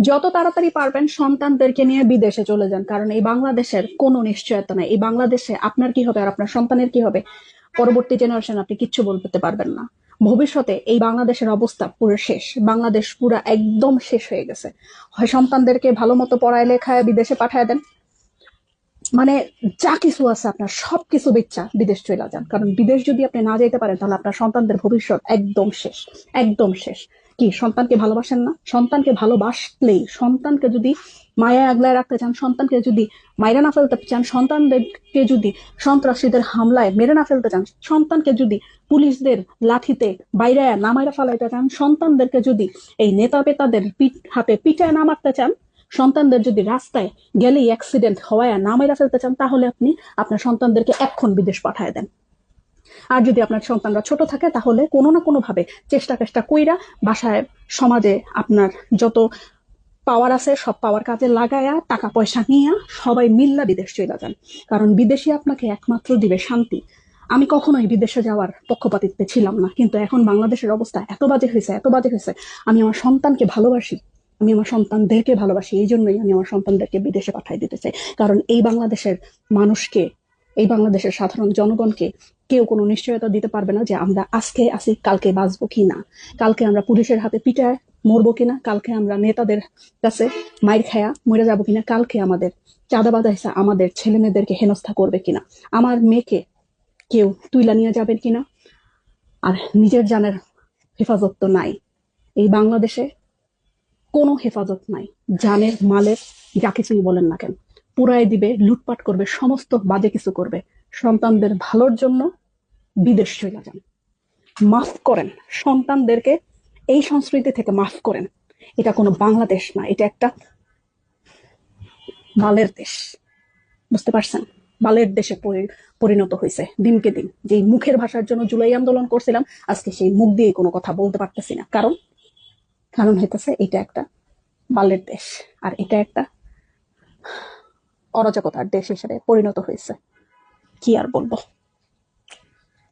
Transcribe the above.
যত তাড়াতাড়ি পারবেন সন্তানদেরকে নিয়ে বিদেশে চলে যান, কারণ এই বাংলাদেশের কোনো নিশ্চয়তা নাই। এই বাংলাদেশে আপনার কি হবে আর আপনার সন্তানের কি হবে? পরবর্তী জেনারেশন আপনি কিচ্ছু বলতে পারবেন না। ভবিষ্যতে এই বাংলাদেশের অবস্থা পুরো শেষ। বাংলাদেশ পুরো একদম শেষ হয়ে গেছে। হয় সন্তানদেরকে ভালো মতো পড়ায় লেখায় বিদেশে পাঠায় দেন। মানে যা কিছু আছে আপনার সবকিছু বেচ্চা বিদেশ চলে যান। কারণ বিদেশ যদি আপনি না যেতে পারেন, তাহলে আপনার সন্তানদের ভবিষ্যৎ একদম শেষ। একদম শেষ। কি? সন্তানকে ভালোবাসেন না? সন্তানকে ভালোবাসলেই সন্তানকে যদি মায়া আগলায় রাখতে চান, সন্তানকে যদি মাইরা না ফেলতে চান, সন্তানদেরকে যদি সন্ত্রাসীদের হামলায় মেরে না ফেলতে চান, সন্তানকে যদি পুলিশদের লাঠিতে বাইরে না মাইরা ফেলাইতে চান, সন্তানদেরকে যদি এই নেতা পেতাদের হাতে পিঠায় না মারতে চান, সন্তানদের যদি রাস্তায় গেলেই অ্যাক্সিডেন্ট হওয়ায় না মেরা ফেলতে চান, তাহলে আপনি আপনার সন্তানদেরকে এক্ষণ বিদেশ পাঠায় দেন। আর যদি আপনার সন্তানরা ছোট থাকে, তাহলে কোনো না কোনো ভাবে চেষ্টা চেষ্টা কইরা বাসায় সমাজে আপনার যত পাওয়ার আছে, সব পাওয়ার কাজে লাগায়া, টাকা পয়সা নিয়ে সবাই মিল্লা বিদেশ চলে যান। কারণ বিদেশি আপনাকে একমাত্র দিবে শান্তি। আমি কখনোই বিদেশে যাওয়ার পক্ষপাতিত্বে ছিলাম না, কিন্তু এখন বাংলাদেশের অবস্থা এত বাজে হয়েছে, এত বাজে হয়েছে। আমি আমার সন্তানকে ভালোবাসি। আমি আমার সন্তানদেরকে ভালোবাসি, এই জন্যই আমি আমার সন্তানদেরকে বিদেশে পাঠাই দিতে চাই। কারণ এই বাংলাদেশের মানুষকে, এই বাংলাদেশের সাধারণ জনগণকে কেউ কোনো নিশ্চয়তা দিতে পারবে না যে আমরা আজকে আসি কালকে বাঁচবো কি না কালকে আমরা পুলিশের হাতে পিটায় মরবো কিনা, কালকে আমরা নেতাদের কাছে মাইর খায়া মরে যাব কিনা, কালকে আমাদের চাঁদাবাদা হিসা আমাদের ছেলে মেয়েদেরকে হেনস্থা করবে কিনা। আমার মেয়েকে কেউ তুইলা নিয়ে যাবেন কিনা? আর নিজের জানের হেফাজত তো নাই। এই বাংলাদেশে কোনো হেফাজত নাই। জানের, মালের, যা কিছুই বলেন না কেন। পুরাই দিবে, লুটপাট করবে, সমস্ত বাজে কিছু করবে। সন্তানদের ভালোর জন্য বিদেশ চলে যান মাফ করেন, সন্তানদেরকে এই সংস্কৃতি থেকে মাফ করেন। এটা কোনো বাংলাদেশ না, এটা একটা বালের দেশ। বুঝতে পারছেন? বালের দেশে পরিণত হয়েছে দিনকে দিন। যে মুখের ভাষার জন্য জুলাই আন্দোলন করছিলাম, আজকে সেই মুখ দিয়ে কোনো কথা বলতে পারতেছি না। কারণ কারণ হইতেছে এটা একটা বালের দেশ, আর এটা একটা অরাজকতার দেশ হিসেবে পরিণত হয়েছে কি আর বলব?